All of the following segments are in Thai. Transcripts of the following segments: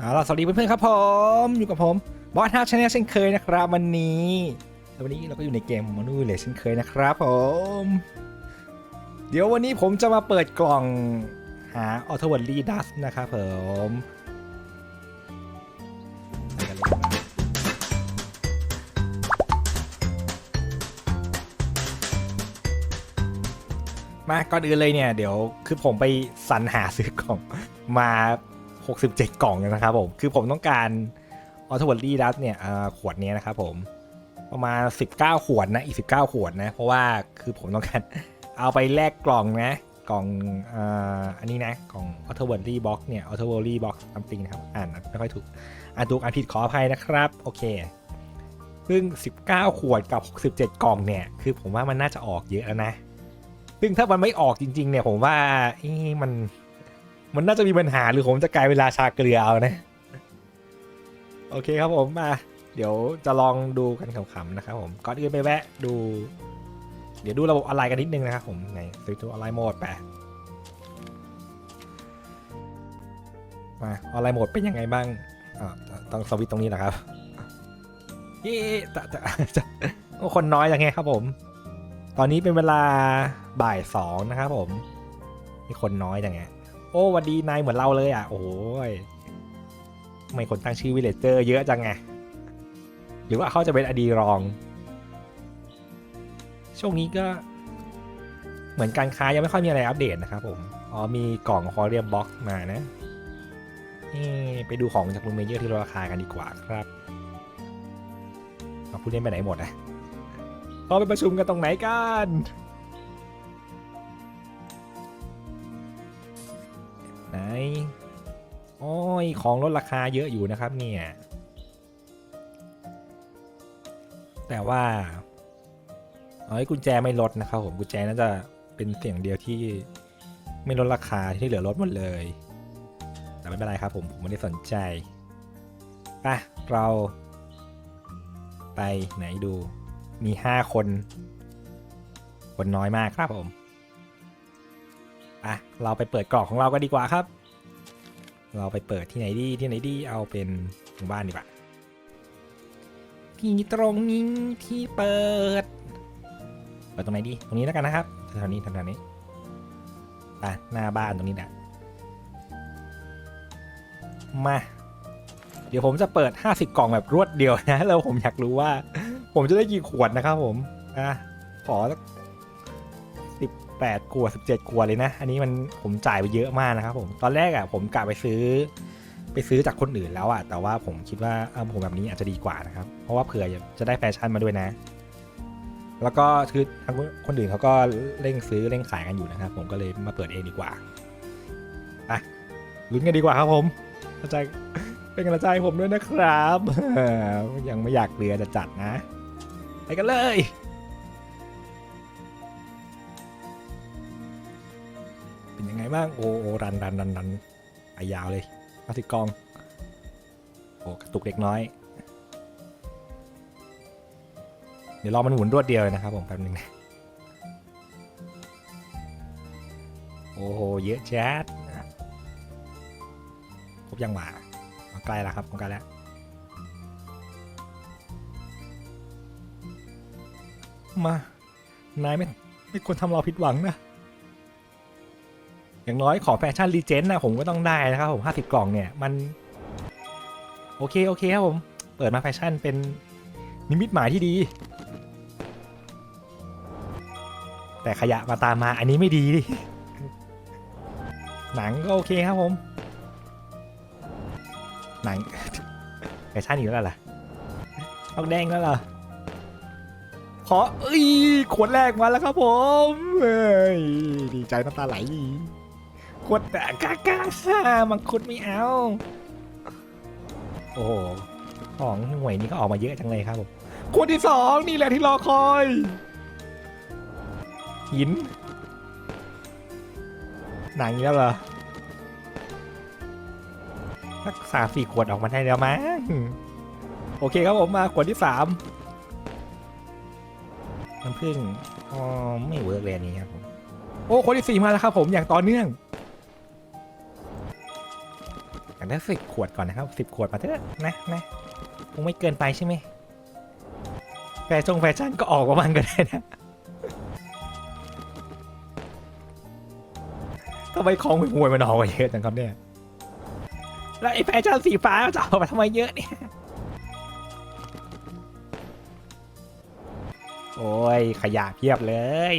เอาล่ะสวัสดีเพื่อนๆครับผมอยู่กับผมบอสฮาชแนลเช่นเคยนะครับ วันนี้แล้ววันนี้เราก็อยู่ในเกมมอนูเลยเช่นเคยนะครับผม เดี๋ยววันนี้ผมจะมาเปิดกล่องหาออโตวันลีดัสนะครับผมมาก่อนอื่นเลยเนี่ย เดี๋ยวคือผมไปสรรหาซื้อกล่องมา 67 กล่องนะครับผม คือผมต้องการออโต w ว r รี่ดัสเนี่ยขวดนี้นะครับผม ประมาณ 19 ขวดนะ อีก 19 ขวดนะ เพราะว่าคือผมต้องการเอาไปแลกกล่องนะ กล่องอ,อันนี้นะกล่องออโต w ว r รี่บ็อกเนี่ยออโต w ว r รี่บ็อกซัมติงนะครับ อ่านไม่ค่อยถูก อ่านถูกอ่านผิดขออภัยนะครับ โอเคซึ่ง 19 ขวดกับ 67 กล่องเนี่ย คือผมว่ามันน่าจะออกเยอะแล้วนะ ซึ่งถ้ามันไม่ออกจริง ๆ เนี่ย ผมว่าอ๊ะมัน มันน่าจะมีปัญหาหรือผมจะกลายเป็นราชาเกลือเอานะ โอเคครับผมมาเดี๋ยวจะลองดูกันขำๆนะครับผมก่อนอื่นไปแวะดู เดี๋ยวดูระบบออนไลน์กันนิดนึงนะครับผมในซื้อตัวออนไลน์โหมดไปมาออนไลน์โหมดเป็นยังไงบ้างอ่าต้องสวิตช์ตรงนี้แหละครับย้จะจะจะคนน้อยยังไงครับผม ตอนนี้เป็นเวลาบ่ายสองนะครับผมมีคนน้อยยังไง โอ้วันดีนายเหมือนเราเลยอะ โอ้ยทำไมคนตั้งชื่อวิลเลจเจอร์เยอะจังไง หรือว่าเขาจะเป็นอดีรอง ช่วงนี้ก็ เหมือนการค้ายังไม่ค่อยมีอะไรอัปเดตนะครับผม อ๋อมีกล่องคอเรียมบ็อกมานะเอ๊ะไปดูของจากลุงเมเยอร์ที่ลดราคากันดีกว่าครับเอาผู้เล่นไปไหนหมดอะเขาไปประชุมกันตรงไหนกัน โอ้ยของลดราคาเยอะอยู่นะครับเนี่ย แต่ว่าเอ้ยกุญแจไม่ลดนะครับผมกุญแจน่าจะเป็นเสียงเดียวที่ไม่ลดราคาที่เหลือลดหมดเลย แต่ไม่เป็นไรครับผมผมไม่ได้สนใจไปเราไปไหนดูมีห้าคน คนน้อยมากครับผมอะเราไปเปิดกล่องของเรากันดีกว่าครับ เราไปเปิดที่ไหนดีที่ไหนดีเอาเป็นหมู่บ้านดีกว่าที่ตรงนี้ที่เปิดเปิดตรงไหนดีตรงนี้แล้วกันนะครับแถวนี้แถวนี้อะหน้าบ้านตรงนี้นะมา เดี๋ยวผมจะเปิด 50 กล่องแบบรวดเดียวนะ แล้วผมอยากรู้ว่า ผมจะได้กี่ขวดนะครับผมอะขอสัก 18ขวด17ขวดเลยนะ อันนี้มันผมจ่ายไปเยอะมากนะครับผม ตอนแรกอะผมกะไปซื้อ ไปซื้อจากคนอื่นแล้วอะ แต่ว่าผมคิดว่าเออผมแบบนี้อาจจะดีกว่านะครับ เพราะว่าเผื่อจะได้แฟชั่นมาด้วยนะ แล้วก็คือทางคนอื่นเขาก็เร่งซื้อเร่งขายกันอยู่นะครับ ผมก็เลยมาเปิดเองดีกว่าไปลุ้นกันดีกว่าครับผมกระจายเป็นกำลังใจให้ผมด้วยนะครับ ยังไม่อยากเรือจะจัดนะ ไปกันเลย บ้างโอ้โอรันรันรันรันไปยาวเลยมาสิกอง โอ้กระตุกเล็กน้อย เดี๋ยวรอมันหมุนรวดเดียวเลยนะครับผมแป๊บนึงนะโอ้โห เยอะแจ๊ดครบยังหว่ามาใกล้แล้วครับใกล้แล้วมา นายไม่ไม่ควรทำเราผิดหวังนะ อย่างน้อยของแฟชั่นรีเจนต์นะผมก็ต้องได้นะครับผม50กล่องเนี่ยมันโอเคโอเคครับผมเปิดมาแฟชั่นเป็นนิมิตหมายที่ดี แต่ขยะมาตามมาอันนี้ไม่ดีดิหนังก็โอเคครับผม หนังแฟชั่นอีกแล้วล่ะทองแดงแล้วล่ะขอเอ้ยขวดแรกมาแล้วครับผม ดีใจน้ำตาไหล ขวดแต่กากาซ่ามังคุดไม่เอา โอ้โหของหน่วยนี้ก็ออกมาเยอะจังเลยครับผมขวดที่สองนี่แหละที่รอคอยหินหนังแล้วเหรอสักสาสี่ขวดออกมาได้แล้วมั้งโอเคครับผมมาขวดที่สามน้ำผึ้งอ๋อไม่เวิร์กเลยอันนี้ครับผมโอ้ขวดที่สี่มาแล้วครับผมอย่างต่อเนื่อง อยางได้สิบขวดก่อนนะครับสิบขวดมาเถอะนะนะคงไม่เกินไปใช่ไหมแฟชั่นแฟชั่นก็ออกมาบ้างก็ได้นะทำไมของห่วยมันออกมาเยอะจังครับเนี่ย แล้วไอ้แฟชั่นสีฟ้าจะเอามาทำไมเยอะเนี่ย โอ้ยขยะเพียบเลย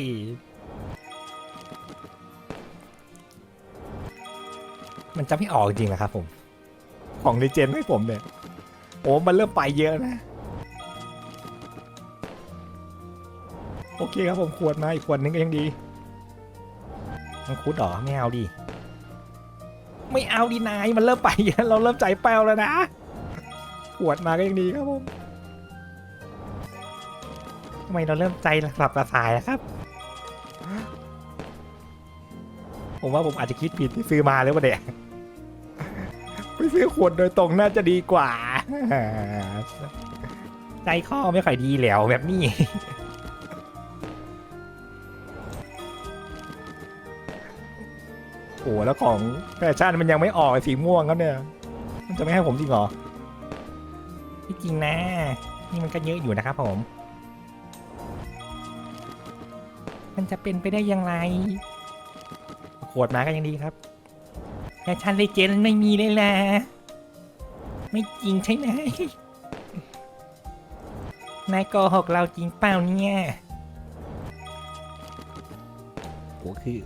มันจะไม่ออกจริงเหรอครับผม ของดีเจนให้ผมเนี่ยโอ้มันเริ่มไปเยอะนะ โอเคครับผมขวดมาอีกขวดนึงก็ยังดีมันคุดเหรอไม่เอาดิไม่เอาดีนายมันเริ่มไปเยอะเราเริ่มใจแป้วแล้วนะขวดมาก็ยังดีครับผมทำไมเราเริ่มใจหลับกระสายแล้วครับ ผมว่าผมอาจจะคิดผิดที่ซื้อมาหรือเปล่าเนี่ยไป ซื้อขวดโดยตรงน่าจะดีกว่า ใจข้อไม่ค่อยดีแล้วแบบนี้ โอ้แล้วของแฟชั่นมันยังไม่ออกสีม่วงครับเนี่ย มันจะไม่ให้ผมจริงเหรอไม่จริงนะ นี่มันก็เยอะอยู่นะครับผม มันจะเป็นไปได้อย่างไร ขวดมาก็ยังดีครับ แฟชั่นเลเจนด์ไม่มีเลยนะ ไม่จริงใช่ไหมนายโกหกเราจริงเปล่าเนี่ยโอ้คือ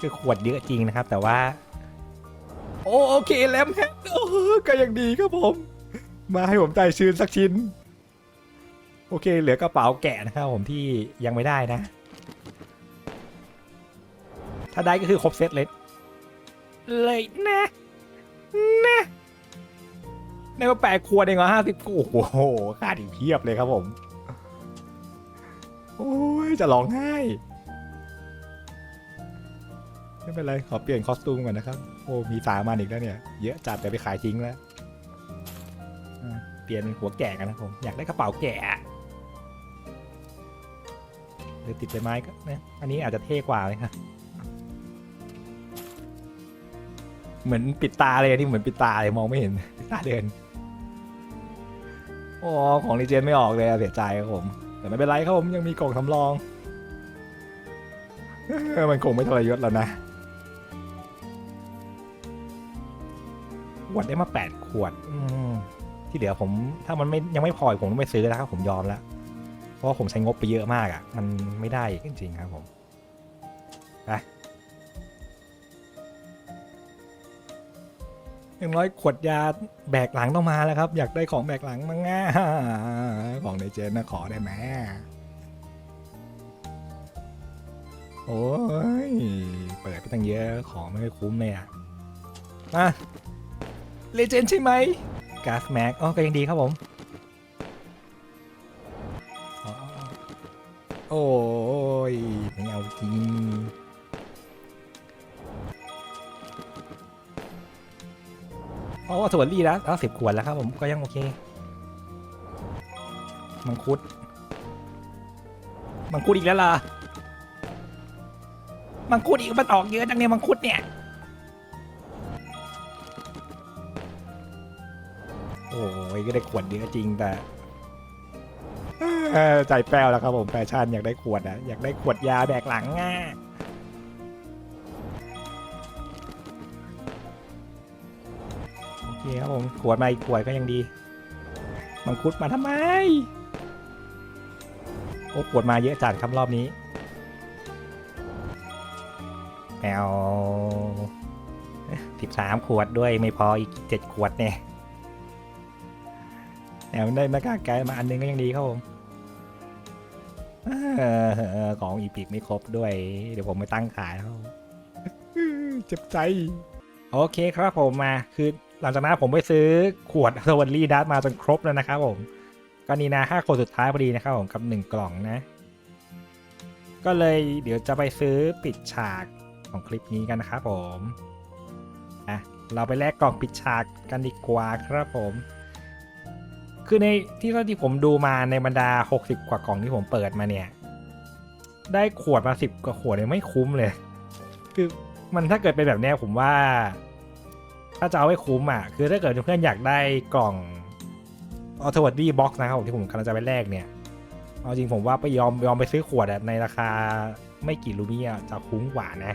คือขวดเยอะจริงนะครับ แต่ว่า โอโอเคแล้วฮะโอ้ก็ยังดีครับผม มาให้ผมใจชื้นสักชิ้น โอเค เหลือกระเป๋าแกะนะครับผมที่ยังไม่ได้นะ ถ้าได้ก็คือครบเซตเลย เลยนะนะในมาแปดขวเองเหรอห้าสิบโอ้โหค่าถึงเพียบเลยครับผม โอ้ยจะร้องไห้ไม่เป็นไร ขอเปลี่ยนคอสตูมก่อนนะครับ โอ้มีสามันอีกแล้วเนี่ย เยอะจัดแต่ไปขายทิ้งแล้วเปลี่ยนเป็นหัวแกะกันนะผม อยากได้กระเป๋าแกะเลยติดใบไม้ก็นะอันนี้อาจจะเท่กว่าเลยครับ เหมือนปิดตาเลยอันนี่เหมือนปิดตาเลยมองไม่เห็น ตาเดินโอ้ของรีเจนไม่ออกเลยอะเสียใจครับผม แต่ไม่เป็นไรครับผมยังมีกล่องสำรอง มันคงไม่ทรยศแล้วนะขวดได้มาแปดขวด อืมที่เหลือผมถ้ามันไม่ยังไม่พอผมต้องไปซื้อแล้วครับผมยอมแล้ว เพราะว่าผมใช้งบไปเยอะมากอะ่ะ มันไม่ได้จริงๆครับผม อย่างน้อยขวดยาแบกหลังต้องมาแล้วครับ อยากได้ของแบกหลังมั้งง่าของในเจนนะขอได้ไหมโอ้ย เปิดไปตั้งเยอะของไม่ค่อยคุ้มเลยอะมาเลเจนใช่ไหมกาสแม็กอ๋อก็ยังดีครับผม โอ้ยไม่เอาจริง โอ้สวัสดีแล้วเอาสิบขวดแล้วครับผมก็ยังโอเค มังคุด มังคุดอีกแล้วล่ะ มังคุดอีกมันออกเยอะจังเนี่ยมังคุดเนี่ย โอ้ยก็ได้ขวดเยอะจริงแต่ใจแป้วแล้วครับผมแฟชั่นอยากได้ขวดอะอยากได้ขวดยาแบกหลังอะ โอเคครับผมขวดมาอีกขวดก็ยังดี มังคุดมาทำไม โอ้ขวดมาเยอะจัดครับรอบนี้แมวสิบสามขวดด้วยไม่พออีกเจ็ดขวดเนี่ยแมวได้หน้ากากไกด์มาอันหนึงก็ยังดีครับผมเออของอีพิกไม่ครบด้วย เดี๋ยวผมไปตั้งขายแล้วเจ็บใจ โอเคครับผมมาคือ หลังจากนั้นผมไปซื้อขวดสวัสดีดัสมาจนครบแล้วนะครับผมก็นี่นะห้าคนสุดท้ายพอดีนะครับผมกับหนึ่งกล่องนะ ก็เลยเดี๋ยวจะไปซื้อปิดฉากของคลิปนี้กันนะครับผมอะเราไปแลกกล่องปิดฉากกันดีกว่าครับผม คือในที่เท่าที่ผมดูมาในบรรดา 60 กว่ากล่องที่ผมเปิดมาเนี่ย ได้ขวดมาสิบกว่าขวดเนี่ยไม่คุ้มเลย คือมันถ้าเกิดเป็นแบบนี้ผมว่า ถ้าจะเอาให้คุ้มอะคือถ้าเกิดเพื่อนอยากได้กล่องออโตดี้บ็อกซ์นะครับผมที่ผมกำลังจะไปแลกเนี่ย เอาจริงผมว่าไปยอมยอมไปซื้อขวดในราคาไม่กี่รูบี้อะจะคุ้มกว่านะ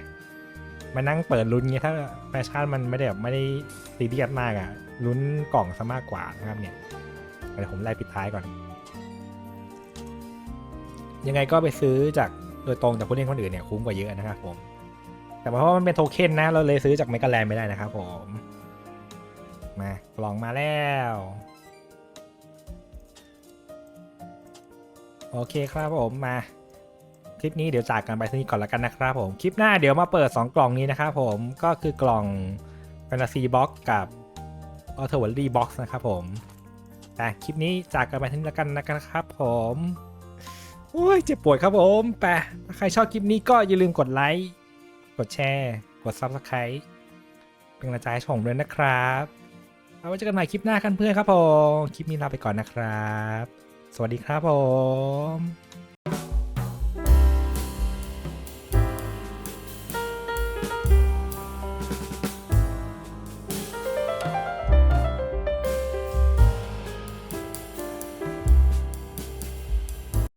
มานั่งเปิดลุ้นเงี้ยถ้าแฟชั่นมันไม่ได้แบบไม่ได้ซีเรียสมากอะลุ้นกล่องซะมากกว่านะครับเนี่ยเดี๋ยวผมไล่ปิดท้ายก่อน ยังไงก็ไปซื้อจากโดยตรงจากผู้เล่นคนอื่นเนี่ยคุ้มกว่าเยอะนะครับผม แต่เพราะว่ามันเป็นโทเค็นนะ เราเลยซื้อจากเมกาแลนไม่ได้นะครับผม มากล่องมาแล้ว โอเคครับผมมา คลิปนี้เดี๋ยวจากกันไปที่นี่ก่อนแล้วกันนะครับผม คลิปหน้าเดี๋ยวมาเปิด 2 กล่องนี้นะครับผม ก็คือกล่อง Fantasy Box กับ a u t o w a r d y Box นะครับผม แต่คลิปนี้จากกันไปที่นี่แล้วกันนะครับผมโอ้ยเจ็บปวดครับผมแปะถ้าใครชอบคลิปนี้ก็อย่าลืมกดไลค์ กดแชร์ กด Subscribe เป็นกำลังใจให้ชมด้วยนะครับเอาไว้เจอกันใหม่คลิปหน้ากันเพื่อนครับผม คลิปนี้ลาไปก่อนนะครับ สวัสดีครับผม